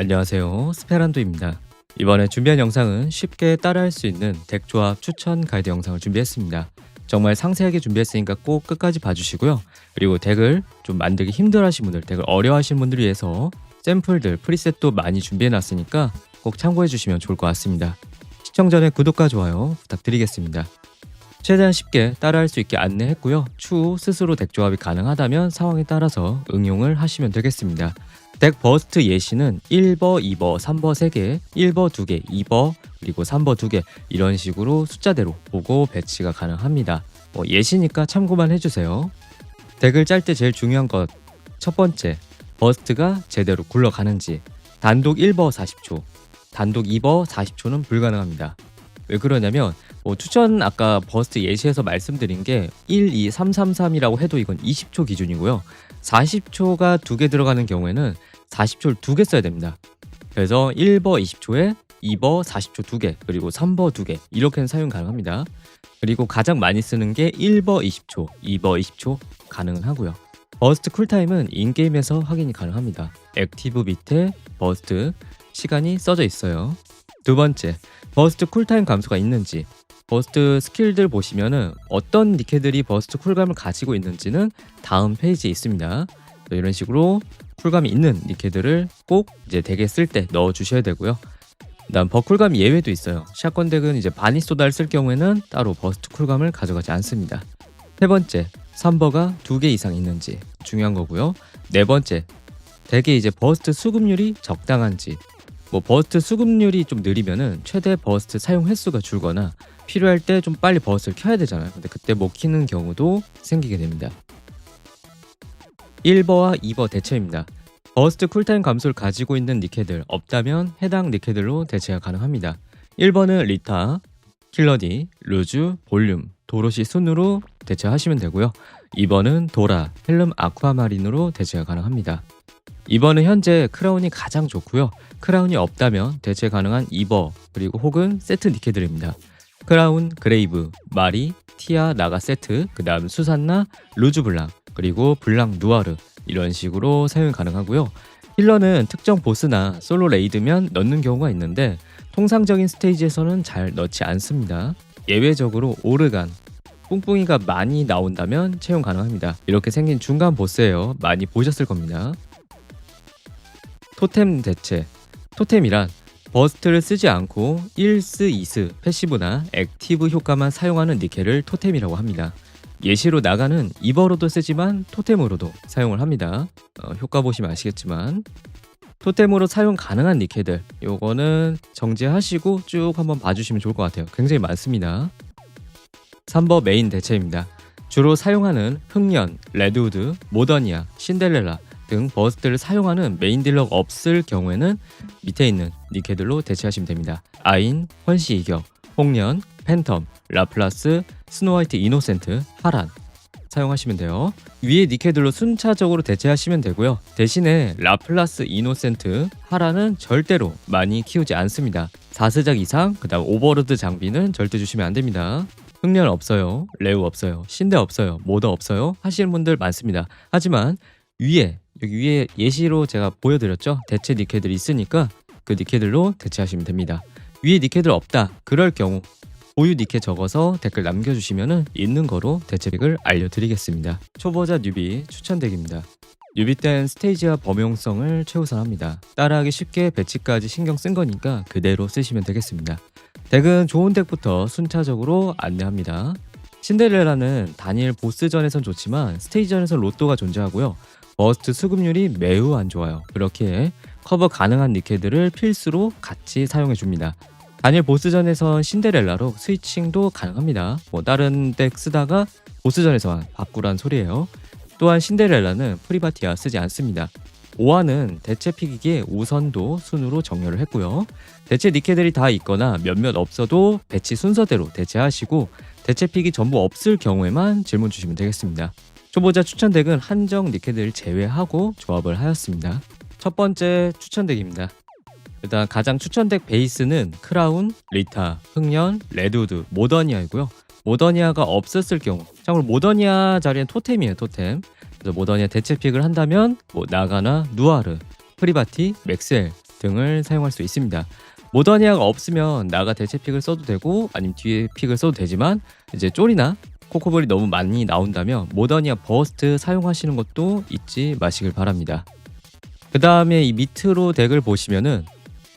안녕하세요. 스페란도입니다. 이번에 준비한 영상은 쉽게 따라할 수 있는 덱 조합 추천 가이드 영상을 준비했습니다. 정말 상세하게 준비했으니까 꼭 끝까지 봐주시고요. 그리고 덱을 좀 만들기 힘들어 하신 분들, 덱을 어려워하시는 분들 위해서 샘플들, 프리셋도 많이 준비해 놨으니까 꼭 참고해 주시면 좋을 것 같습니다. 시청 전에 구독과 좋아요 부탁드리겠습니다. 최대한 쉽게 따라할 수 있게 안내했고요. 추후 스스로 덱 조합이 가능하다면 상황에 따라서 응용을 하시면 되겠습니다. 덱 버스트 예시는 1버, 2버, 3버 3개, 1버 2개, 2버, 그리고 3버 2개 이런 식으로 숫자대로 보고 배치가 가능합니다. 뭐 예시니까 참고만 해주세요. 덱을 짤 때 제일 중요한 것 첫 번째, 버스트가 제대로 굴러가는지 단독 1버 40초, 단독 2버 40초는 불가능합니다. 왜 그러냐면 뭐 추천 아까 버스트 예시에서 말씀드린 게 1, 2, 3, 3, 3이라고 해도 이건 20초 기준이고요. 40초가 두 개 들어가는 경우에는 40초를 두 개 써야 됩니다. 그래서 1버 20초에 2버 40초 두 개, 그리고 3버 두 개 이렇게는 사용 가능합니다. 그리고 가장 많이 쓰는 게 1버 20초, 2버 20초 가능은 하고요. 버스트 쿨타임은 인게임에서 확인이 가능합니다. 액티브 밑에 버스트 시간이 써져 있어요. 두 번째, 버스트 쿨타임 감소가 있는지 버스트 스킬들 보시면은 어떤 니케들이 버스트 쿨감을 가지고 있는지는 다음 페이지에 있습니다. 이런 식으로 쿨감이 있는 니케들을 꼭 이제 덱에 쓸 때 넣어 주셔야 되고요. 그다음 버쿨감 예외도 있어요. 샷건 덱은 이제 바니소다를 쓸 경우에는 따로 버스트 쿨감을 가져가지 않습니다. 세 번째, 3버가 두 개 이상 있는지 중요한 거고요. 네 번째, 덱에 이제 버스트 수급률이 적당한지 뭐 버스트 수급률이 좀 느리면은 최대 버스트 사용 횟수가 줄거나 필요할 때 좀 빨리 버스트를 켜야 되잖아요. 근데 그때 못 키는 경우도 생기게 됩니다. 1버와 2버 대체입니다. 버스트 쿨타임 감소를 가지고 있는 니케들 없다면 해당 니케들로 대체가 가능합니다. 1번은 리타, 킬러디, 루즈, 볼륨, 도로시 순으로 대체하시면 되고요. 2번은 도라, 헬름 아쿠아마린으로 대체가 가능합니다. 2번은 현재 크라운이 가장 좋고요. 크라운이 없다면 대체 가능한 2버 그리고 혹은 세트 니케들입니다. 크라운, 그레이브, 마리, 티아, 나가 세트, 그 다음 수산나, 루즈블랑, 그리고 블랑 누아르 이런 식으로 사용이 가능하고요. 힐러는 특정 보스나 솔로 레이드면 넣는 경우가 있는데 통상적인 스테이지에서는 잘 넣지 않습니다. 예외적으로 오르간, 뿡뿡이가 많이 나온다면 채용 가능합니다. 이렇게 생긴 중간 보스예요. 많이 보셨을 겁니다. 토템 대체 토템이란 버스트를 쓰지 않고 1스, 2스, 패시브나 액티브 효과만 사용하는 니켈을 토템이라고 합니다. 예시로 나가는 이버로도 쓰지만 토템으로도 사용을 합니다. 어, 효과 보시면 아시겠지만 토템으로 사용 가능한 니켈들 요거는 정지하시고 쭉 한번 봐주시면 좋을 것 같아요. 굉장히 많습니다. 3버 메인 대체입니다. 주로 사용하는 흑연, 레드우드, 모더니아, 신데렐라 등 버스트를 사용하는 메인 딜러가 없을 경우에는 밑에 있는 니케들로 대체하시면 됩니다. 아인, 헌시 이격, 홍련, 팬텀, 라플라스, 스노화이트 이노센트, 하란 사용하시면 돼요. 위에 니케들로 순차적으로 대체하시면 되고요. 대신에 라플라스 이노센트, 하란은 절대로 많이 키우지 않습니다. 4스작 이상, 그 다음 오버로드 장비는 절대 주시면 안 됩니다. 흑련 없어요. 레우 없어요. 신데 없어요. 모더 없어요. 하시는 분들 많습니다. 하지만 위에 여기 위에 예시로 제가 보여드렸죠. 대체 니케들이 있으니까 그 니케들로 대체하시면 됩니다. 위에 니케들 없다. 그럴 경우 보유 니케 적어서 댓글 남겨주시면 있는 거로 대체덱을 알려드리겠습니다. 초보자 뉴비 추천덱입니다. 뉴비 땐 스테이지와 범용성을 최우선합니다. 따라하기 쉽게 배치까지 신경 쓴 거니까 그대로 쓰시면 되겠습니다. 덱은 좋은 덱부터 순차적으로 안내합니다. 신데렐라는 단일 보스전에선 좋지만 스테이지전에선 로또가 존재하고요. 버스트 수급률이 매우 안 좋아요. 그렇게 커버 가능한 니케들을 필수로 같이 사용해 줍니다. 단일 보스전에선 신데렐라로 스위칭도 가능합니다. 뭐 다른 덱 쓰다가 보스전에서만 바꾸란 소리예요. 또한 신데렐라는 프리바티아 쓰지 않습니다. 5화는 대체 픽이기에 우선도 순으로 정렬을 했고요. 대체 니케들이 다 있거나 몇몇 없어도 배치 순서대로 대체하시고 대체 픽이 전부 없을 경우에만 질문 주시면 되겠습니다. 초보자 추천 덱은 한정 니케들을 제외하고 조합을 하였습니다. 첫 번째 추천 덱입니다. 일단 가장 추천 덱 베이스는 크라운, 리타, 흑연, 레드우드, 모더니아이고요. 모더니아가 없었을 경우, 참고로 모더니아 자리엔 토템이에요, 토템. 그래서 모더니아 대체 픽을 한다면 뭐 나가나, 누아르, 프리바티, 맥셀 등을 사용할 수 있습니다. 모더니아가 없으면 나가 대체 픽을 써도 되고 아니면 뒤에 픽을 써도 되지만 이제 쫄이나 코코볼이 너무 많이 나온다면 모더니아 버스트 사용하시는 것도 잊지 마시길 바랍니다. 그 다음에 이 밑으로 덱을 보시면은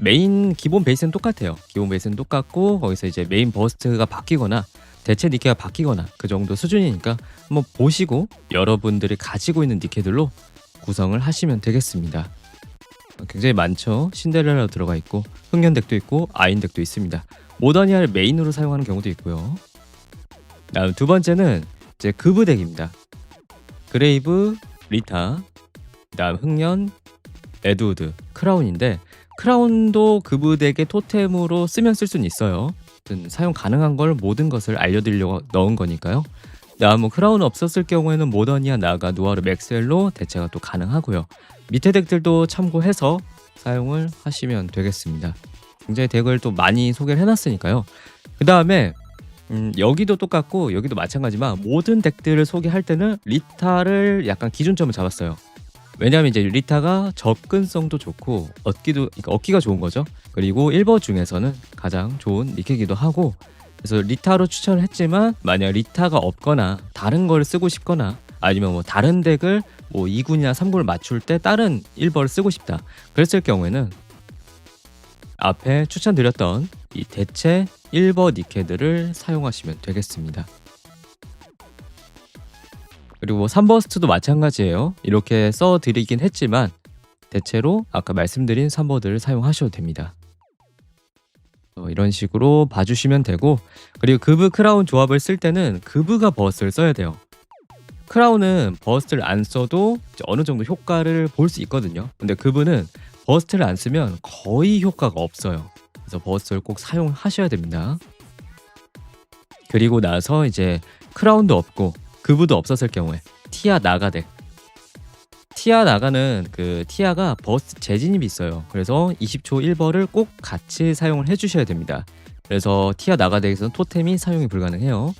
메인 기본 베이스는 똑같아요. 기본 베이스는 똑같고 거기서 이제 메인 버스트가 바뀌거나 대체 니케가 바뀌거나 그 정도 수준이니까 한번 보시고 여러분들이 가지고 있는 니케들로 구성을 하시면 되겠습니다. 굉장히 많죠. 신데렐라 들어가 있고 흑연덱도 있고 아인덱도 있습니다. 모더니아를 메인으로 사용하는 경우도 있고요. 다음 두 번째는 이제 그브 덱입니다. 그레이브, 리타, 다음 흑연, 에드우드, 크라운인데 크라운도 덱의 토템으로 쓰면 쓸 수는 있어요. 사용 가능한 걸 모든 것을 알려드리려고 넣은 거니까요. 다음 뭐 크라운 없었을 경우에는 모더니아, 나가, 누아르, 맥셀로 대체가 또 가능하고요. 밑에 덱들도 참고해서 사용을 하시면 되겠습니다. 굉장히 덱을 또 많이 소개를 해놨으니까요. 그 다음에 음, 여기도 똑같고 여기도 마찬가지지만 모든 덱들을 소개할 때는 리타를 약간 기준점을 잡았어요. 왜냐하면 이제 리타가 접근성도 좋고 얻기도 그러니까 얻기가 좋은 거죠. 그리고 1버 중에서는 가장 좋은 니케기도 하고 그래서 리타로 추천을 했지만 만약 리타가 없거나 다른 걸 쓰고 싶거나 아니면 뭐 다른 덱을 뭐 2군이나 3군을 맞출 때 다른 1버를 쓰고 싶다. 그랬을 경우에는 앞에 추천드렸던 이 대체 1버 니케들을 사용하시면 되겠습니다. 그리고 3버스트도 마찬가지예요. 이렇게 써드리긴 했지만 대체로 아까 말씀드린 3버들을 사용하셔도 됩니다. 어, 이런 식으로 봐주시면 되고 그리고 그브 크라운 조합을 쓸 때는 그브가 버스를 써야 돼요. 크라운은 버스트를 안 써도 어느 정도 효과를 볼 수 있거든요. 근데 그분은 버스트를 안 쓰면 거의 효과가 없어요. 그래서 버스트를 꼭 사용하셔야 됩니다. 그리고 나서 이제 크라운도 없고 그부도 없었을 경우에 티아 나가덱 티아 나가는 그 티아가 버스트 재진입이 있어요. 그래서 20초 1버를 꼭 같이 사용을 해주셔야 됩니다. 그래서 티아 나가덱에서는 토템이 사용이 불가능해요.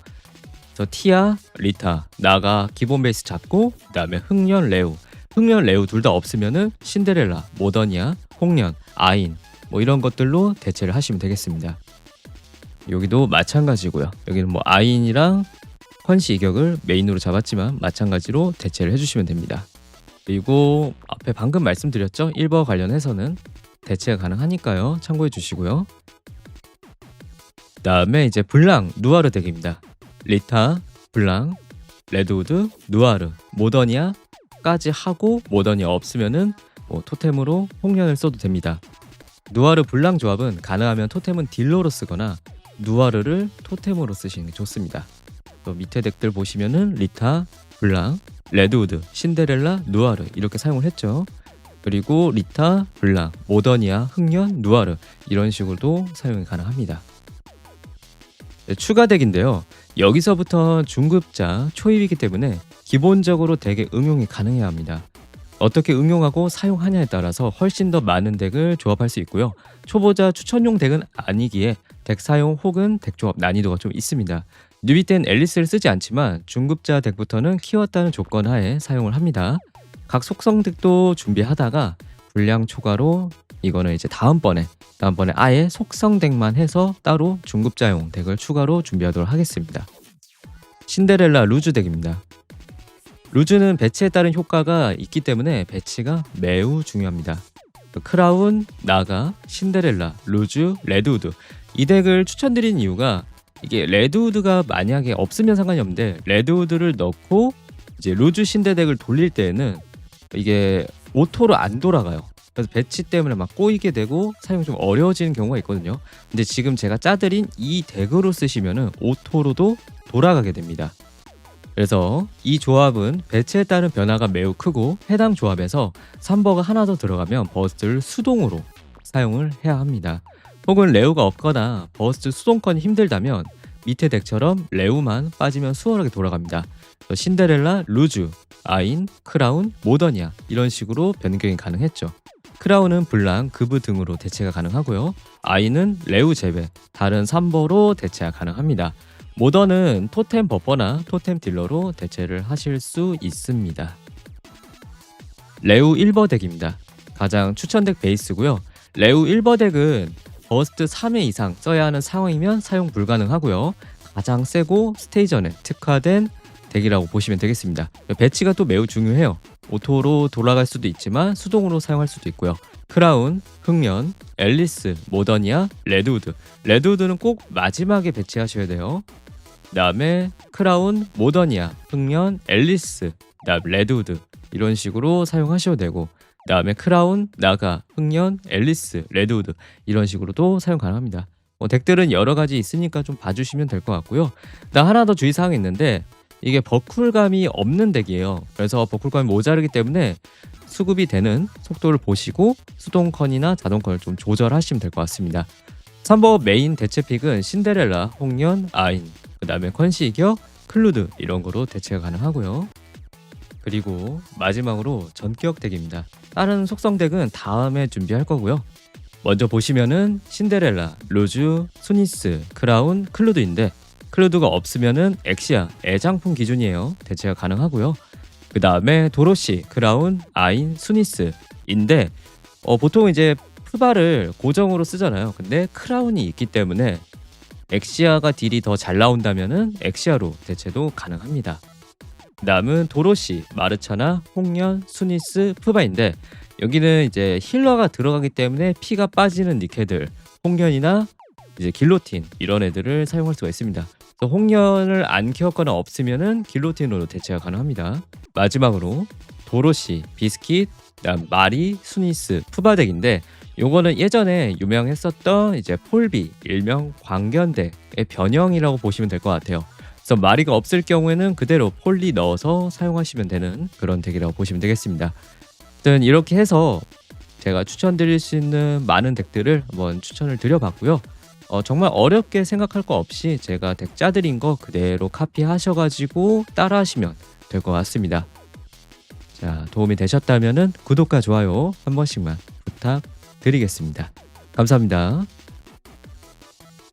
그래서 티아, 리타, 나가 기본 베이스 잡고 그다음에 흑연, 레우, 흑연, 레우 둘 다 없으면은 신데렐라, 모더니아, 홍련, 아인 뭐 이런 것들로 대체를 하시면 되겠습니다. 여기도 마찬가지고요. 여기는 뭐 아인이랑 헌시 이격을 메인으로 잡았지만 마찬가지로 대체를 해주시면 됩니다. 그리고 앞에 방금 말씀드렸죠? 1버 관련해서는 대체가 가능하니까요. 참고해 주시고요. 다음에 이제 블랑 누아르 덱입니다. 리타, 블랑, 레드우드, 누아르, 모더니아까지 하고 모더니아 없으면은 뭐 토템으로 홍련을 써도 됩니다. 누아르 블랑 조합은 가능하면 토템은 딜러로 쓰거나 누아르를 토템으로 쓰시는 게 좋습니다. 또 밑에 덱들 보시면은 리타, 블랑, 레드우드, 신데렐라, 누아르 이렇게 사용을 했죠. 그리고 리타, 블랑, 모더니아, 흑연, 누아르 이런 식으로도 사용이 가능합니다. 네, 추가 덱인데요. 여기서부터 중급자 초입이기 때문에 기본적으로 덱의 응용이 가능해야 합니다. 어떻게 응용하고 사용하냐에 따라서 훨씬 더 많은 덱을 조합할 수 있고요. 초보자 추천용 덱은 아니기에 덱 사용 혹은 덱 조합 난이도가 좀 있습니다. 뉴비 땐 앨리스를 쓰지 않지만 중급자 덱부터는 키웠다는 조건 하에 사용을 합니다. 각 속성 덱도 준비하다가 분량 초과로 이거는 이제 다음번에 다음번에 아예 속성 덱만 해서 따로 중급자용 덱을 추가로 준비하도록 하겠습니다. 신데렐라 루즈 덱입니다. 루즈는 배치에 따른 효과가 있기 때문에 배치가 매우 중요합니다. 크라운, 나가, 신데렐라, 루즈, 레드우드 이 덱을 추천드린 이유가 이게 레드우드가 만약에 없으면 상관이 없는데 레드우드를 넣고 이제 루즈 신데 덱을 돌릴 때에는 이게 오토로 안 돌아가요. 그래서 배치 때문에 막 꼬이게 되고 사용 좀 어려워지는 경우가 있거든요. 근데 지금 제가 짜드린 이 덱으로 쓰시면은 오토로도 돌아가게 됩니다. 그래서 이 조합은 배치에 따른 변화가 매우 크고 해당 조합에서 3버가 하나 더 들어가면 버스트를 수동으로 사용을 해야 합니다. 혹은 레우가 없거나 버스트 수동권이 힘들다면 밑에 덱처럼 레우만 빠지면 수월하게 돌아갑니다. 신데렐라, 루즈, 아인, 크라운, 모더니아 이런 식으로 변경이 가능했죠. 크라운은 블랑, 그브 등으로 대체가 가능하고요. 아이는 레우 제외, 다른 3버로 대체가 가능합니다. 모던은 토템 버퍼나 토템 딜러로 대체를 하실 수 있습니다. 레우 1버 덱입니다. 가장 추천 덱 베이스고요. 레우 1버 덱은 버스트 3회 이상 써야 하는 상황이면 사용 불가능하고요. 가장 세고 스테이전에 특화된 덱이라고 보시면 되겠습니다. 배치가 또 매우 중요해요. 오토로 돌아갈 수도 있지만 수동으로 사용할 수도 있고요. 크라운, 흑련, 앨리스, 모더니아, 레드우드. 레드우드는 꼭 마지막에 배치하셔야 돼요. 그다음에 크라운, 모더니아, 흑련, 앨리스, 그다음 레드우드 이런 식으로 사용하셔도 되고 그다음에 크라운, 나가, 흑련, 앨리스, 레드우드 이런 식으로도 사용 가능합니다. 뭐 덱들은 여러 가지 있으니까 좀 봐주시면 될 것 같고요. 나 하나 더 주의사항이 있는데 이게 버쿨감이 없는 덱이에요. 그래서 버쿨감이 모자르기 때문에 수급이 되는 속도를 보시고 수동컨이나 자동컨을 좀 조절하시면 될 것 같습니다. 3번 메인 대체픽은 신데렐라, 홍련, 아인, 그 다음에 컨시겨, 클루드 이런 거로 대체가 가능하고요. 그리고 마지막으로 전격 덱입니다. 다른 속성 덱은 다음에 준비할 거고요. 먼저 보시면은 신데렐라, 루즈, 수니스, 크라운, 클루드인데 클루드가 없으면은 엑시아, 애장품 기준이에요. 대체가 가능하고요. 그 다음에 도로시, 크라운, 아인, 수니스인데 어, 보통 이제 푸바를 고정으로 쓰잖아요. 근데 크라운이 있기 때문에 엑시아가 딜이 더 잘 나온다면은 엑시아로 대체도 가능합니다. 다음은 도로시, 마르차나, 홍련, 수니스, 푸바인데 여기는 이제 힐러가 들어가기 때문에 피가 빠지는 니케들, 홍련이나 이제 길로틴 이런 애들을 사용할 수가 있습니다. 그래서 홍련을 안 키웠거나 없으면은 길로틴으로 대체가 가능합니다. 마지막으로 도로시, 비스킷, 마리, 수니스, 푸바덱인데 요거는 예전에 유명했었던 이제 폴비 일명 광견덱의 변형이라고 보시면 될 것 같아요. 그래서 마리가 없을 경우에는 그대로 폴리 넣어서 사용하시면 되는 그런 덱이라고 보시면 되겠습니다. 아무튼 이렇게 해서 제가 추천드릴 수 있는 많은 덱들을 한번 추천을 드려봤고요. 어, 정말 어렵게 생각할 거 없이 제가 덱 짜드린 거 그대로 카피하셔가지고 따라하시면 될 것 같습니다. 자, 도움이 되셨다면 구독과 좋아요 한 번씩만 부탁드리겠습니다. 감사합니다.